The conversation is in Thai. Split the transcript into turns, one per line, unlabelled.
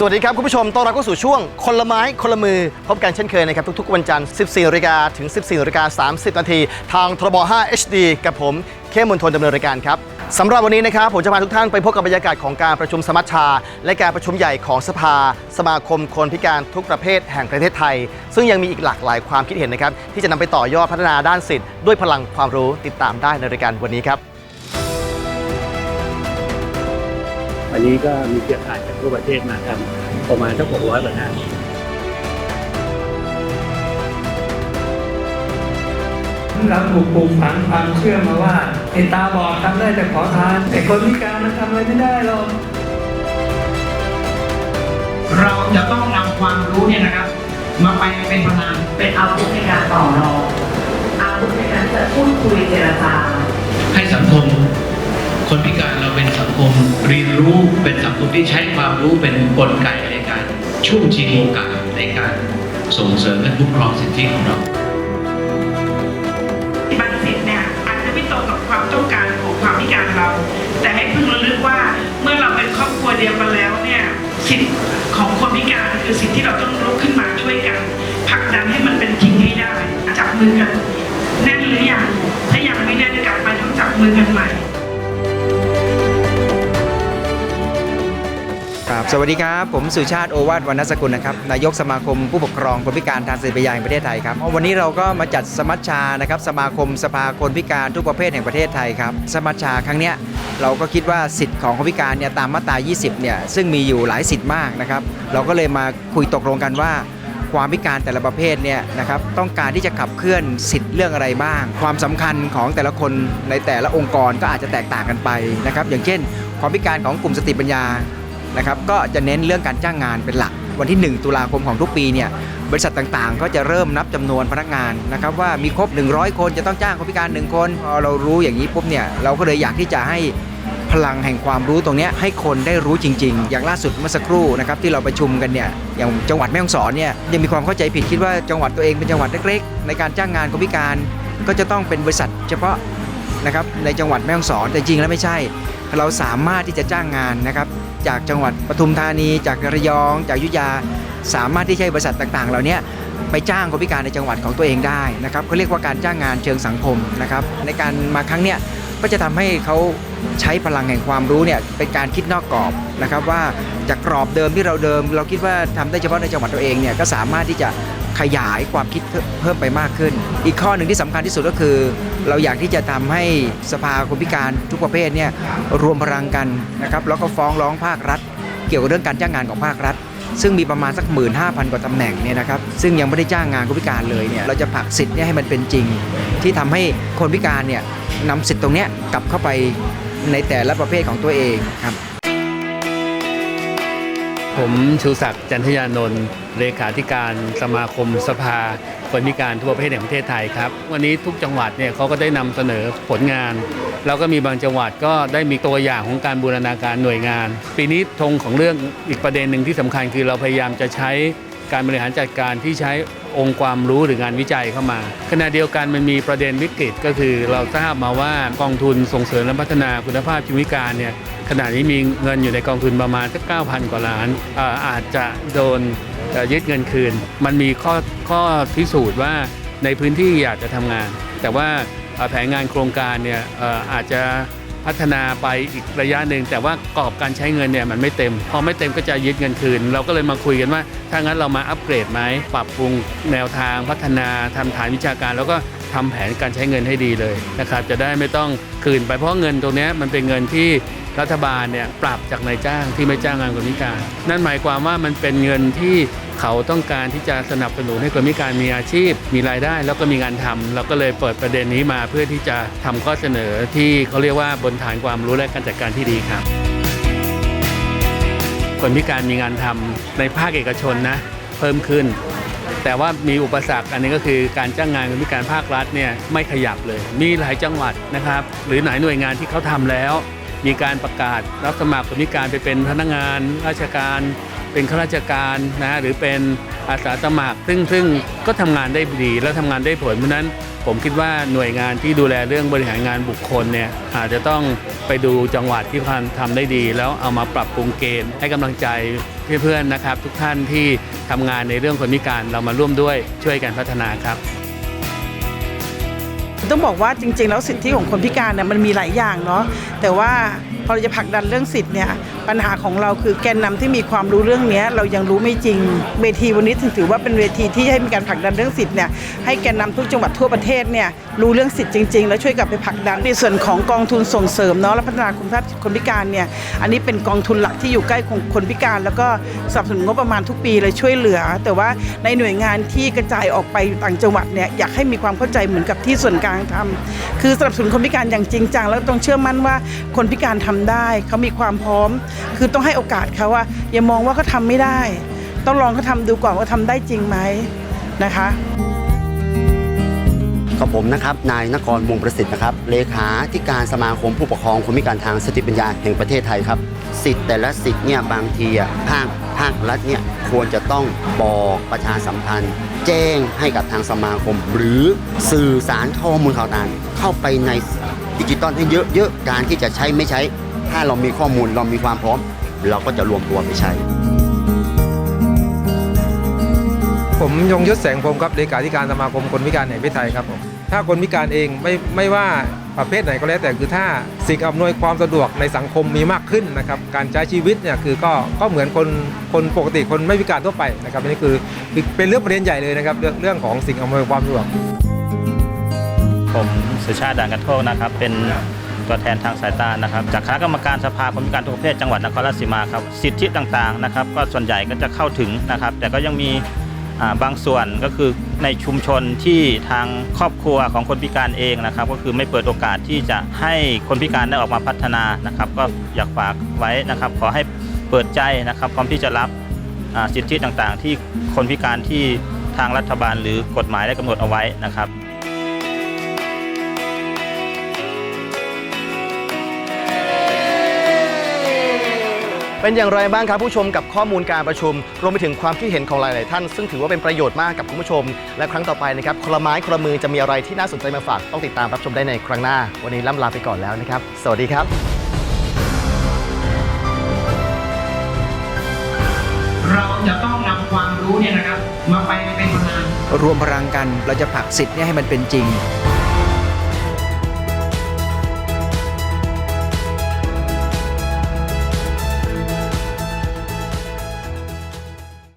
สวัสดีครับ คุณผู้ชมต้อนรับเข้าสู่ช่วงคนละไม้คนละมือ พบกันเช่นเคยนะครับ ทุกๆ วันจันทร์ 14นาฬิกาถึง 14นาฬิกา30 นาที ทางทรบ5 HD กับผม เข้มมนทนดำเนินรายการครับสำหรับวันนี้นะครับ ผมจะพาทุกท่านไปพบกับบรรยากาศของการประชุมสมัชชา และการประชุมใหญ่ของสภา สมาคมคนพิการทุกประเภทแห่งประเทศไทย ซึ่งยังมีอีกหลากหลายความคิดเห็นนะครับที่จะนำไปต่อยอดพัฒนาด้านสิทธิ์ด้วยพลังความรู้ติดตามได้ในรายการวันนี้ครับ
วันนี้ก็มีเครือข่ายจากทั่วประเทศมาทำประมาณสักหกร้อยกว่าท่าน
เราถูกปลูกฝังความเชื่อมาว่าไอ้ตาบอดทำได้แต่ขอทานไอ้คนพิการมันทำอะไรไม่ได้หรอก
เราจะต้องนำความรู้เนี่ยนะครับ มาไปเป็นพลัง
เป็นอาวุธในการต่อรองอาวุธในการที่จะพูดคุยเจรจา
ให้สังคม คนพิการเราเป็นสังคมเรียนรู้เป็นสังคมที่ใช้ความรู้เป็นกลไกในการช่วงชิงโอกาสในการส่งเสริมและคุ้มครองสิทธิของเรา
บางสิทธิ์เนี่ยอาจจะไม่ตรงกับความต้องการของความพิการเรา แต่ให้พึงระลึกว่าเมื่อเราเป็นครอบครัวเดียวกันแล้วเนี่ยสิทธิ์ของคนพิการคือสิทธิ์ที่เราต้องลุกขึ้นมาช่วยกันผลักดันให้มันเป็นจริงให้ได้จับมือกันแน่นหรือยังถ้ายังไม่แน่นกลับไปต้องจับมือกันใหม่
ครับสวัสดีครับ ผมสุชาติโอวาทวรรณสกุลนะครับนายกสมาคมผู้ปกครองคนพิการทางสติปัญญาแห่งประเทศไทยครับวันนี้เราก็มาจัดสมัชชานะครับสมาคมสภาคนพิการทุกประเภทแห่งประเทศไทยครับสมัชชาครั้งเนี้ยเราก็คิดว่าสิทธิ์ของคนพิการเนี่ยตามมาตรา 20 เนี่ยซึ่งมีอยู่หลายสิทธิ์มากนะครับเราก็เลยมาคุยตกลงกันว่า ความพิการแต่ละประเภทเนี่ยนะครับต้องการที่จะขับเคลื่อนสิทธิ์เรื่องอะไรบ้าง ความสำคัญของแต่ละคนในแต่ละองค์กรก็อาจจะแตกต่างกันไปนะครับอย่างเช่น ความพิการของกลุ่มสติปัญญา นะครับก็จะเน้นเรื่องการจ้างงานเป็นหลัก วันที่ 1 ตุลาคมของทุกปีเนี่ยบริษัทต่างๆ ก็จะเริ่มนับจำนวนพนักงานนะครับว่ามีครบ 100 คนจะต้องจ้างคนพิการ 1 คนพอเรารู้อย่างนี้ปุ๊บเนี่ยเราก็เลยอยากที่จะให้พลังแห่งความรู้ตรงนี้ให้คนได้รู้จริง ๆ อย่างล่าสุดเมื่อสักครู่นะครับที่เราประชุมกันเนี่ยอย่างจังหวัดแม่ฮ่องสอนเนี่ยยังมีความเข้าใจผิดคิดว่าจังหวัดตัวเองเป็นจังหวัดเล็กๆ ในการจ้างงานคนพิการ ก็จะต้องเป็นบริษัทเฉพาะนะครับในจังหวัดแม่ฮ่องสอนแต่จริงแล้วไม่ใช่ เราสามารถที่จะจ้างงานนะครับ จากจังหวัดปทุมธานี จากระยอง จากยุธยา สามารถที่ใช้บริษัทต่างๆ เหล่านี้ไปจ้างคนพิการในจังหวัดของตัวเองได้นะครับเขาเรียกว่าการจ้างงานเชิงสังคมนะครับในการมาครั้งเนี้ยก็จะทำให้เขาใช้พลังแห่งความรู้เนี่ยเป็นการคิดนอกกรอบนะครับว่าจากกรอบเดิมที่เราเดิม เราคิดว่าทำได้เฉพาะในจังหวัดตัวเองเนี่ยก็สามารถที่จะ ขยายความคิดเพิ่มไปมากขึ้น อีกข้อหนึ่งที่สำคัญที่สุดก็คือ เราอยากที่จะทำให้สภาคนพิการทุกประเภทเนี่ยรวมพลังกันนะครับแล้วก็ฟ้องร้องภาครัฐ เกี่ยวกับเรื่องการจ้างงานของภาครัฐ ซึ่งมีประมาณสัก 15,000 กว่าตำแหน่งเนี่ยนะครับซึ่งยังไม่ได้จ้างงานคนพิการเลยเนี่ยเราจะผลักสิทธิ์เนี่ยให้มันเป็นจริง ที่ทำให้คนพิการเนี่ยนำสิทธิ์ตรงเนี้ยกลับเข้าไปในแต่ละประเภทของตัวเองครับ
ผมชูศักดิ์จันทยานนท์เลขาธิการสมาคมสภาคนพิการทั่วประเทศแห่งประเทศไทยครับ วันนี้ทุกจังหวัดเนี่ยเขาก็ได้นำเสนอผลงาน แล้วก็มีบางจังหวัดก็ได้มีตัวอย่างของการบูรณาการหน่วยงาน ปีนี้ธงของเรื่องอีกประเด็นหนึ่งที่สำคัญคือเราพยายามจะใช้การบริหารจัดการที่ใช้ องค์ความรู้หรืองานวิจัยเข้ามา ขณะเดียวกันมันมีประเด็นวิกฤตก็คือ เราทราบมาว่ากองทุนส่งเสริมและพัฒนาคุณภาพชีวิตการเนี่ยขณะนี้มีเงินอยู่ในกองทุนประมาณสัก9,000 กว่าล้านอาอาจจะโดนยึดเงินคืน มันมีข้อข้อพิสูจน์ว่าในพื้นที่อยากจะทำงาน แต่ว่า แผนงานโครงการเนี่ยอาจจะพัฒนาไปอีกระยะหนึ่งแต่ว่ากรอบการใช้เงินเนี่ยมันไม่เต็ม พอไม่เต็มก็จะยึดเงินคืน เราก็เลยมาคุยกันว่า ถ้างั้นเรามาอัปเกรดไหมปรับปรุงแนวทางพัฒนาทำฐานวิชาการ แล้วก็ทำแผนการใช้เงินให้ดีเลยนะครับจะได้ไม่ต้องคืนไปเพราะเงินตรงนี้มันเป็นเงินที่ รัฐบาลเนี่ยปรับจากนายจ้างที่ไม่จ้างงานคนพิการ นั่นหมายความว่ามันเป็นเงินที่เขาต้องการที่จะสนับสนุนให้คนพิการมีอาชีพ มีรายได้แล้วก็มีงานทำเราก็เลยเปิดประเด็นนี้มาเพื่อที่จะทำข้อเสนอที่เขาเรียกว่าบนฐานความรู้และการจัดการที่ดีครับ คนพิการมีงานทำในภาคเอกชนนะเพิ่มขึ้น แต่ว่ามีอุปสรรคอันนี้ก็คือการจ้างงานคนพิการภาครัฐเนี่ยไม่ขยับเลย มีหลายจังหวัดนะครับ หรือหลายหน่วยงานที่เขาทำแล้ว มีการประกาศรับสมัครคนพิการไปเป็นพนักงานราชการ เป็นข้าราชการนะหรือเป็นอาสาสมัคร ซึ่งซึ่งก็ทำงานได้ดีและทำงานได้ผลเพราะนั้นผมคิดว่าหน่วยงานที่ดูแลเรื่องบริหารงานบุคคลเนี่ยอาจจะต้องไปดูจังหวัดที่พันทำได้ดี แล้วเอามาปรับปรุงเกณฑ์ให้กำลังใจเพื่อนๆนะครับ ทุกท่านที่ทำงานในเรื่องคนพิการเรามาร่วมด้วยช่วยกันพัฒนาครับ
ต้องบอกว่าจริง ๆ แล้วสิทธิของคนพิการเนี่ยมันมีหลายอย่างเนาะแต่ว่าพอเราจะผลักดันเรื่องสิทธิ์เนี่ย ปัญหาของเราคือแกนนำที่มีความรู้เรื่องนี้เรายังรู้ไม่จริง เวทีวันนี้ถึงถือว่าเป็นเวทีที่ให้มีการผลักดันเรื่องสิทธิ์เนี่ยให้แกนนำทุกจังหวัดทั่วประเทศเนี่ยรู้เรื่องสิทธิ์จริง ๆ แล้วช่วยกันไปผลักดันในส่วนของกองทุนส่งเสริมเนาะและพัฒนาคุณภาพคนพิการเนี่ยอันนี้เป็นกองทุนหลักที่อยู่ใกล้ของคนพิการ แล้วก็สนับสนุนงบประมาณทุกปีเลยช่วยเหลือ แต่ว่าในหน่วยงานที่กระจายออกไปต่างจังหวัดเนี่ยอยากให้มีความเข้าใจเหมือนกับที่ส่วนกลางทำคือสนับสนุนคนพิการอย่างจริงจังแล้วต้องเชื่อมั่นว่าคนพิการทำได้เขามีความพร้อมคือต้องให้โอกาสเขาว่า อย่ามองว่าเขาทำไม่ได้ ต้องลองเขาทำดูก่อนว่าทำได้จริงไหมนะคะ
กับผมนะครับ นายนครวงประสิทธิ์นะครับ เลขาธิการสมาคมผู้ปกครองคนพิการทางสติปัญญาแห่งประเทศไทยครับ สิทธิ์แต่ละสิทธิ์เนี่ยบางทีอะภาคภาครัฐเนี่ยควรจะต้องบอกประชาสัมพันธ์ แจ้งให้กับทางสมาคม หรือสื่อสารข้อมูลข่าวสารเข้าไปในดิจิตอลให้เยอะๆการที่จะใช้ไม่ใช้ ถ้าเรามีข้อมูลเรามีความพร้อม เราก็จะรวมตัวไปใช้
ผมยงยศแสงพรหมครับเลขาธิการสมาคมคนพิการแห่งประเทศไทยครับผมถ้าคนพิการเองไม่ไม่ว่าประเภทไหนก็แล้วแต่คือถ้าสิ่งอำนวยความสะดวกในสังคมมีมากขึ้นนะครับการใช้ชีวิตเนี่ยคือก็ก็เหมือนคนคนปกติคนไม่พิการทั่วไปนะครับอันนี้คือคือเป็นเรื่องประเด็นใหญ่เลยนะครับเรื่องเรื่องของสิ่งอำนวยความสะดวก
ผมสุชาติด่านกระโทกนะครับเป็น ตัวแทนทางสายตานะครับ จากคณะกรรมการสภาคนพิการทุกประเภทจังหวัดนครราชสีมาครับสิทธิต่างๆนะครับ ก็ส่วนใหญ่ก็จะเข้าถึงนะครับ แต่ก็ยังมีบางส่วนก็คือในชุมชนที่ทางครอบครัวของคนพิการเองนะครับ ก็คือไม่เปิดโอกาสที่จะให้คนพิการได้ออกมาพัฒนานะครับ ก็อยากฝากไว้นะครับ ขอให้เปิดใจนะครับพร้อมที่จะรับสิทธิต่างๆ ที่คนพิการที่ทางรัฐบาลหรือกฎหมายได้กำหนดเอาไว้นะครับ
เป็นอย่างไรบ้างครับผู้ชมกับข้อมูลการประชุม รวมไปถึงความคิดเห็นของหลาย ๆ ท่าน ซึ่งถือว่าเป็นประโยชน์มากกับคุณผู้ชม และครั้งต่อไปนะครับคนละไม้คนละมือจะมีอะไรที่น่าสนใจมาฝากต้องติดตามรับชมได้ในครั้งหน้า วันนี้ล่ำลาไปก่อนแล้วนะครับ สวัสดีครับ
เราจะต้องนำความรู้เนี่ยนะครับ มาไปเป็นพลัง
รวมพลังกันเราจะผลักสิทธิ์เนี่ยให้มันเป็นจริง